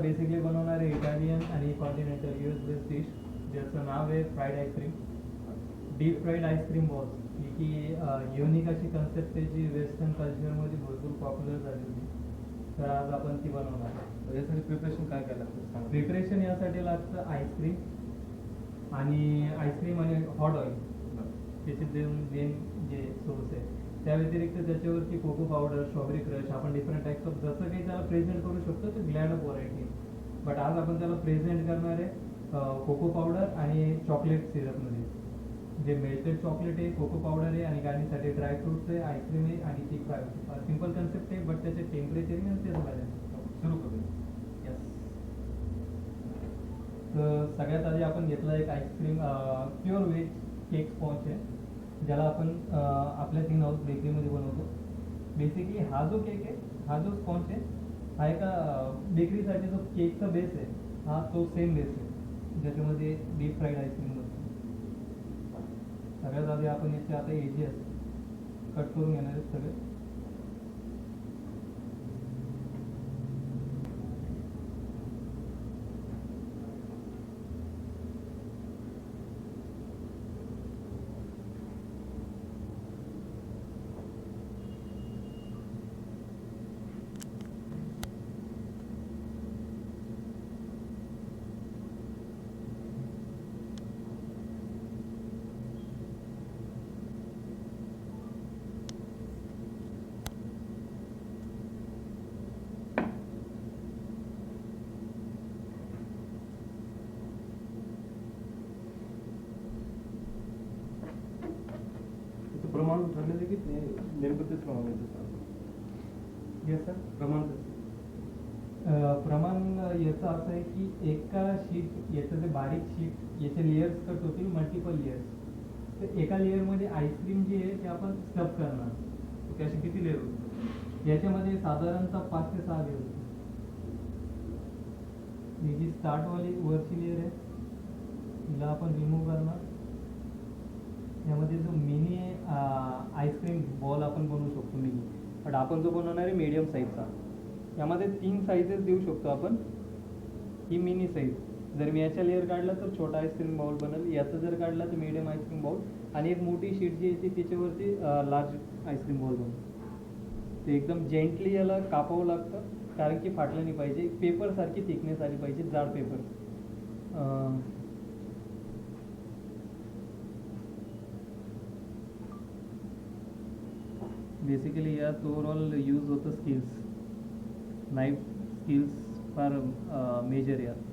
Basically बनवणार आहे Italian आणि कॉन्टिनेंटल युएस बेस्ड डिश ज्याचं नाव आहे fried ice cream deep fried ice cream balls ही की युनिक अशी कन्सेप्ट आहे जी वेस्टर्न कल्चरमध्ये भरपूर पॉप्युलर झाली होती. तर आज आपण ती बनवणार आहे यासाठी प्रिपरेशन काय काय लागतं? सांगा. प्रिपरेशन यासाठी लागतं आईस्क्रीम आणि आईस्क्रीम आणि हॉट ऑइल. त्याचे दोन मेन जे सोर्स आहे. त्या व्यतिरिक्त त्याच्यावरती कोको पावडर स्ट्रॉबेरी क्रश आपण डिफरंट टाईप्स ऑफ जसं काही त्याला प्रेझेंट करू शकतो ते ग्लॅड ऑफ व्हरायटी बट आज आपण त्याला प्रेझेंट करणार आहे कोको पावडर आणि चॉकलेट सिरपमध्ये जे मेल्टेड चॉकलेट आहे कोको पावडर आहे आणि गाडीसाठी ड्रायफ्रुट्स आहे आईस्क्रीम आहे आणि ती फ्राय सिंपल कन्सेप्ट आहे बट त्याचे टेम्परेचर आणि तेच बॅलन्स सुरू करूया. यस तर सगळ्यात आधी आपण घेतला एक ice cream pure veg cake sponge आहे. ज्याला आपण आपल्या तीन हाऊस बेकरीमध्ये बनवतो. बेसिकली हा जो केक आहे हा जो स्पॉन्ज आहे हा एका बेकरीसाठी जो केकचा बेस आहे हा तो सेम बेस आहे. ज्याच्यामध्ये डीप फ्राईड आईस्क्रीम बनतो. सगळ्यात आधी आपण याचे आता एजिएस कट करून घेणार आहेत सगळे त्याचं प्रमाण ठरलेलं की ते नेमकं तेच प्रमाण सर प्रमाण प्रमाण याचं असं आहे की एका शीट याचं जे बारीक शीट याचे लेयर्स कट होतील मल्टिपल लेयर्स तर एका लेअरमध्ये आईस्क्रीम जी आहे ते आपण स्टफ करणार. असे किती लेअर होतं याच्यामध्ये साधारणतः पाच ते सहा लेअर ही जी स्टार्टवाली वरची लेअर आहे तिला आपण रिमूव्ह करणार. यामध्ये जो मिनी आईस्क्रीम बॉल आपण बनवू शकतो मिनी बट आपण जो बनवणार आहे मीडियम साईजचा यामध्ये तीन साईजेस देऊ शकतो आपण. ही मिनी साईज जर मी याच्या लेअर काढला तर छोटा आईस्क्रीम बाउल बनेल. याचं जर काढला तर मीडियम आईस्क्रीम बाउल आणि एक मोठी शीट जी येते त्याच्यावरती लार्ज आईस्क्रीम बाउल बनेल ते एकदम जेंटली याला कापावं लागतं. कारण की फाटलं नाही पाहिजे. पेपरसारखी थिकनेस आली पाहिजे. जाड पेपर बेसिकली यात ओवरऑल यूज होतं स्किल्स नाईफ स्किल्स फार मेजर यात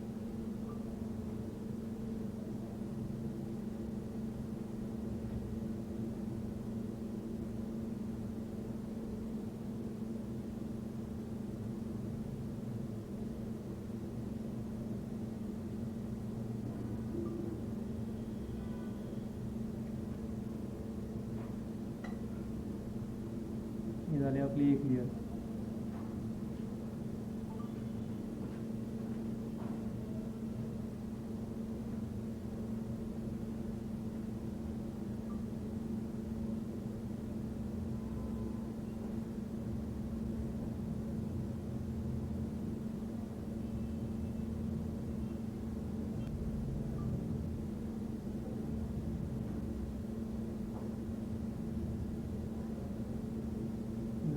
ही झाली आपली एक लेअर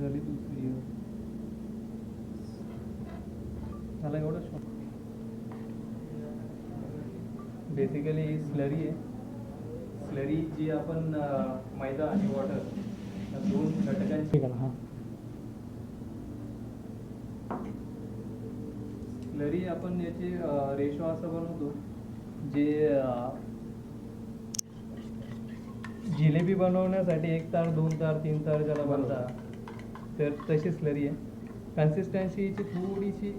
झाली दुसरी year. झाला एवढा शॉट बेसिकली ही स्लरी आहे. स्लरी जी आपण मैदा आणि वॉटर दोन घटकांची स्लरी आपण याचे रेशो असं बनवतो जे जिलेबी बनवण्यासाठी एक तार दोन तार तीन तार ज्याला बनतात तर तशी स्लरी आहे. कन्सिस्टन्सी हिची थोडीशी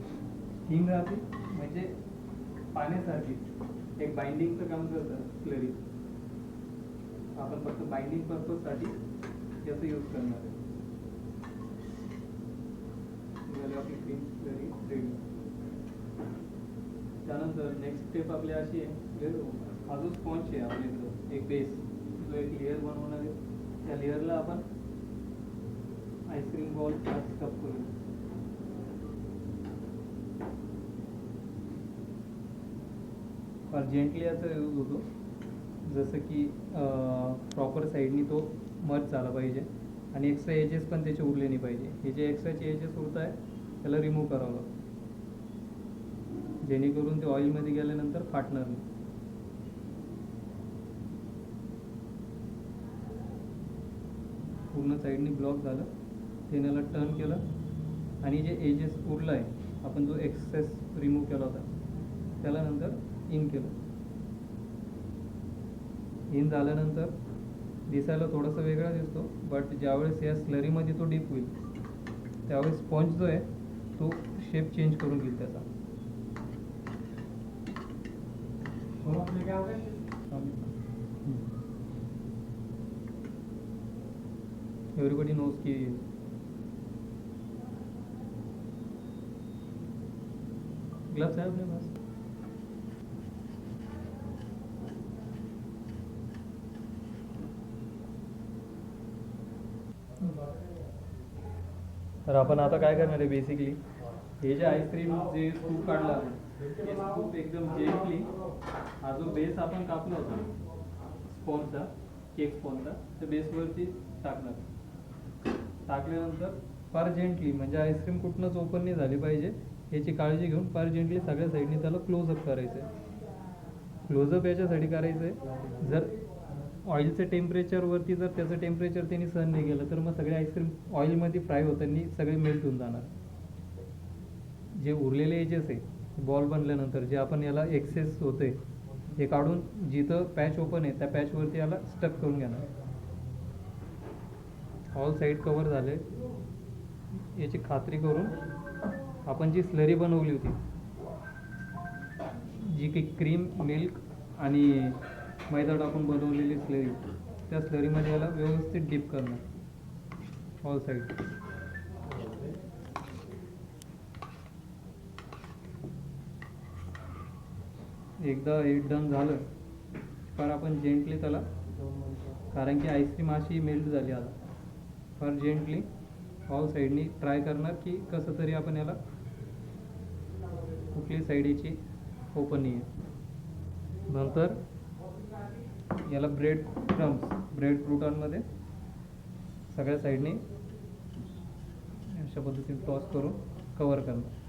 थिन राहते म्हणजे पाण्यासारखी. एक बाइंडिंगचं काम करतं क्लरिक आपण फक्त बाइंडिंग पर्पजसाठी याचा यूज करणार आहे. आपली क्रीम रेडी त्यानंतर नेक्स्ट स्टेप आपली अशी आहे हा जो स्पॉन्ज आहे आपल्या इथं एक बेस जो एक लेअर बनवणार आहे. त्या लेअरला आपण आईस्क्रीम बॉल स्टफ करू फार जेंटली याचा यूज होतो. जसं की प्रॉपर साईडनी तो मर्ज झाला पाहिजे. आणि एक्स्ट्रा एजेस पण त्याचे उरले नाही पाहिजे. हे जे एक्स्ट्राचे एजेस उरत आहे त्याला रिमूव्ह करावं लागतं. जेणेकरून ते ऑइलमध्ये गेल्यानंतर फाटणार नाही. पूर्ण साईडनी ब्लॉक झालं. तेनाला टर्न केलं. आणि जे एजेस उरलं आहे आपण जो एक्सेस रिमूव्ह केला होता त्याला नंतर इन केलं. इन झाल्यानंतर दिसायला थोडासा वेगळा दिसतो बट ज्यावेळेस या स्लरीमध्ये तो डीप होईल त्यावेळेस स्पॉन्ज जो आहे तो शेप चेंज करून घेईल त्याचा. एव्हरीबडी नोज की ग्लव्स आहे अपने पास. तर आपण आता काय करणार आहे बेसिकली हे जे आईस्क्रीम जे स्कूप काढलं हे स्कूप एकदम जेंटली हा जो बेस आपण कापला होता. स्पॉनचा केक स्पॉनचा त्या बेसवरती टाकणार. टाकल्यानंतर फार जेंटली म्हणजे आईस्क्रीम कुठनंच ओपन नाही झाली पाहिजे. याची काळजी घेऊन फार जेंटली सगळ्या साईडनी त्याला क्लोजअप करायचं आहे क्लोजअप याच्यासाठी करायचं आहे जर ऑइलचं टेम्परेचरवरती जर त्याचं टेम्परेचर त्यांनी सहन नाही केलं तर मग सगळे आईस्क्रीम ऑइलमध्ये फ्राय होताना सगळे मेल्ट होऊन जाणार. जे उरलेले एजेस आहे बॉल बनल्यानंतर जे आपण याला एक्सेस होते हे काढून जिथं पॅच ओपन आहे त्या पॅचवरती याला स्टक करून घेणार. ऑल साईड कवर झाले. याची खात्री करून आपण जी स्लरी बनवली होती जी काही क्रीम मिल्क आणि मैदा टाकून बनवलेली स्लरी त्या स्लरीमध्ये याला व्यवस्थित डीप करणार. ऑल साईड एकदा हे डन झालं फार आपण जेंटली त्याला कारण की आईस्क्रीम अशी मेल्ट झाली आता. फार जेंटली ऑल साईडनी ट्राय करणार की कसं तरी आपण याला कुठली साईडीची ओपन नाही आहे. नंतर याला ब्रेड क्रम्स ब्रेड फ्रुटांमध्ये सगळ्या साईडने अशा पद्धतीने टॉस करून कवर करणार.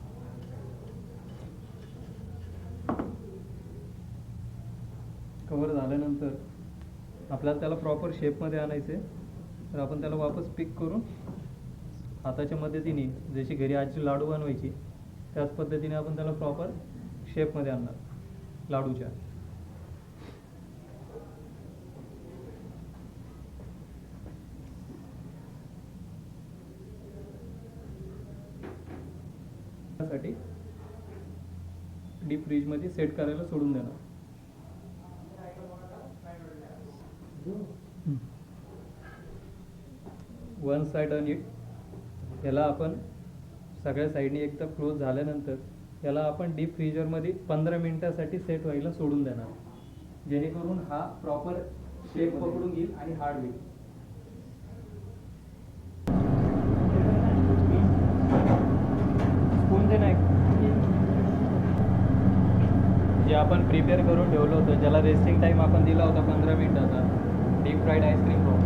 कवर झाल्यानंतर आपल्याला त्याला प्रॉपर शेपमध्ये आणायचे तर आपण त्याला वापस पिक करून हाताच्या मदतीने जशी घरी आजी लाडू बनवायची त्याच पद्धतीने आपण त्याला प्रॉपर शेपमध्ये आणणार लाडूच्या. त्यासाठी डीप फ्रीजमध्ये सेट करायला सोडून देणार. वन साईड अन इट याला आपण सगळ्या साईडने एकदा क्लोज झाल्यानंतर याला आपण डीप फ्रीजरमध्ये पंधरा मिनिटासाठी सेट व्हायला सोडून देणार. जेणेकरून हा प्रॉपर शेप पकडून घेईल आणि हार्ड होईल स्पून दे नाही जे आपण प्रिपेअर करून ठेवलं होतं. ज्याला रेस्टिंग टाईम आपण दिला होता पंधरा मिनिटाचा डीप फ्राईड आईस्क्रीम रोल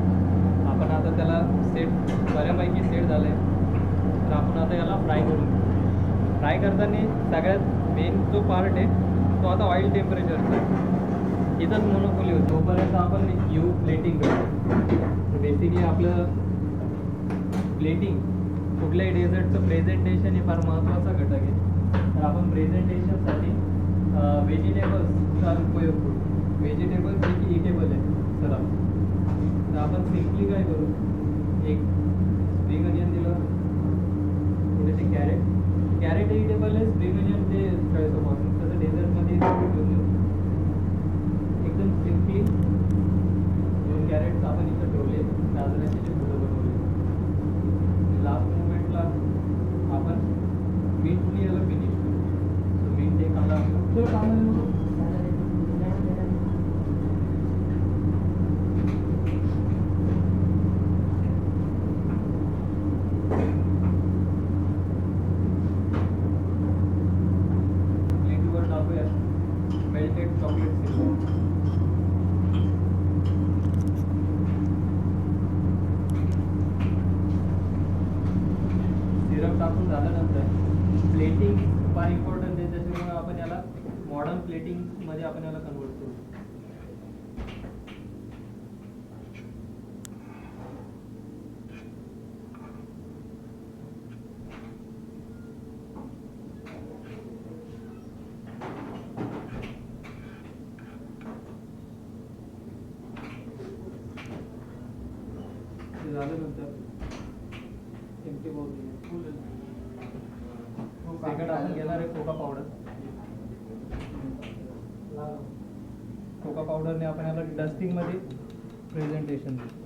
आपण आता त्याला सेट बऱ्यापैकी सेट झालं आहे तर आपण आता याला फ्राय करून फ्राय करताना सगळ्यात मेन जो पार्ट आहे तो आता ऑइल टेम्परेचरचा आहे. इथंच मोनोपोली होतो. तोपर्यंत आपण यू प्लेटिंग करतो. बेसिकली आपलं प्लेटिंग कुठल्याही डेझर्टचं प्रेझेंटेशन हे फार महत्त्वाचा घटक आहे. तर आपण प्रेझेंटेशनसाठी व्हेजिटेबल्सचा उपयोग करू. व्हेजिटेबल्स जे की इटेबल आहे चला तर आपण सिम्पली काय करू? एक स्प्रिंग अनियन दिलं. थोडेसे कॅरेट कॅरेट इटेबल आहे स्प्रिंग अनियन ते चॉईसपासून तसं डेझर्टमध्ये घेऊन येऊ एकदम सिम्पली दोन कॅरेट्स आपण इथं ठेवले गाजराचे जे फुलं बनवले लास्ट मुमेंटला आपण मीठने याला फिनिश करू सो मीठ एक आला झाल्यानंतर प्लेटिंग फार इम्पॉर्टंट आहे त्याच्यामुळे आपण याला मॉडर्न प्लेटिंगमध्ये आपण याला कन्वर्ट करू. झाल्यानंतर एमटी बाउल सेकंड आपण घेणार आहे कोका पावडर कोका पावडरने आपण याला डस्टिंगमध्ये प्रेझेंटेशन देऊ.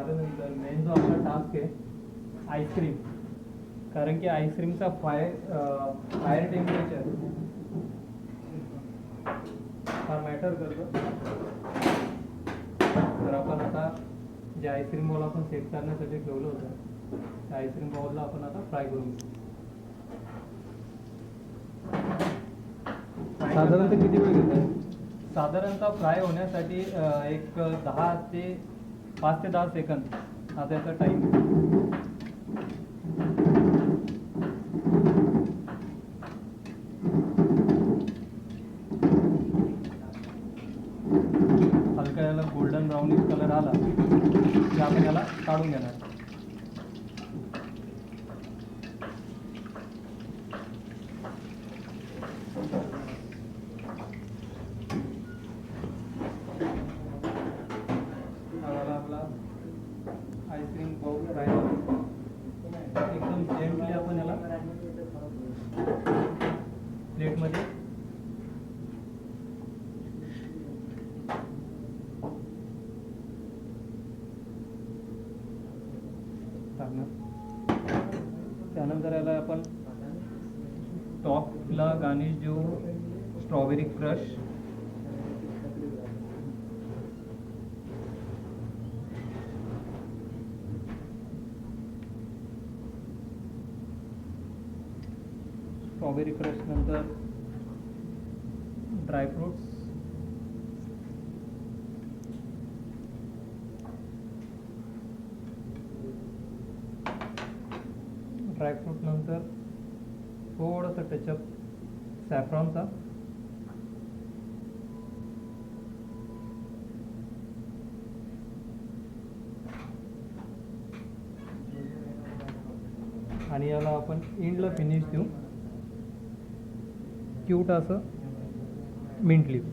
झाल्यानंतर मेन जो आपला टास्क आहे आईस्क्रीम कारण की आईस्क्रीमचा फाय फायर टेम्परेचर फार मॅटर करतं. तर आपण आता जे आईस्क्रीम बॉल आपण सेट करण्यासाठी ठेवलं होतं त्या आईस्क्रीम बॉलला आपण आता फ्राय करून घेऊ. साधारणतः किती वेळ घेत आहे साधारणतः फ्राय होण्यासाठी एक दहा ते पाच ते दहा सेकंद. हा त्याचा टाईम हलका याला गोल्डन ब्राउनिश कलर आला की आपण याला काढून घेणार हा झाला आपला आईस्क्रीम पाऊस फ्राय एकदम जेंटली आपण याला प्लेटमध्ये लागणार त्यानंतर याला आपण टॉपला गार्निश देऊ स्ट्रॉबेरी क्रश. स्ट्रॉबेरी क्रश नंतर ड्रायफ्रुट्स ड्रायफ्रूट नंतर थोडंसं टचअप सॅफ्रॉनचा आणि याला आपण इंडला फिनिश देऊ. क्यूट असं मिंट लिहू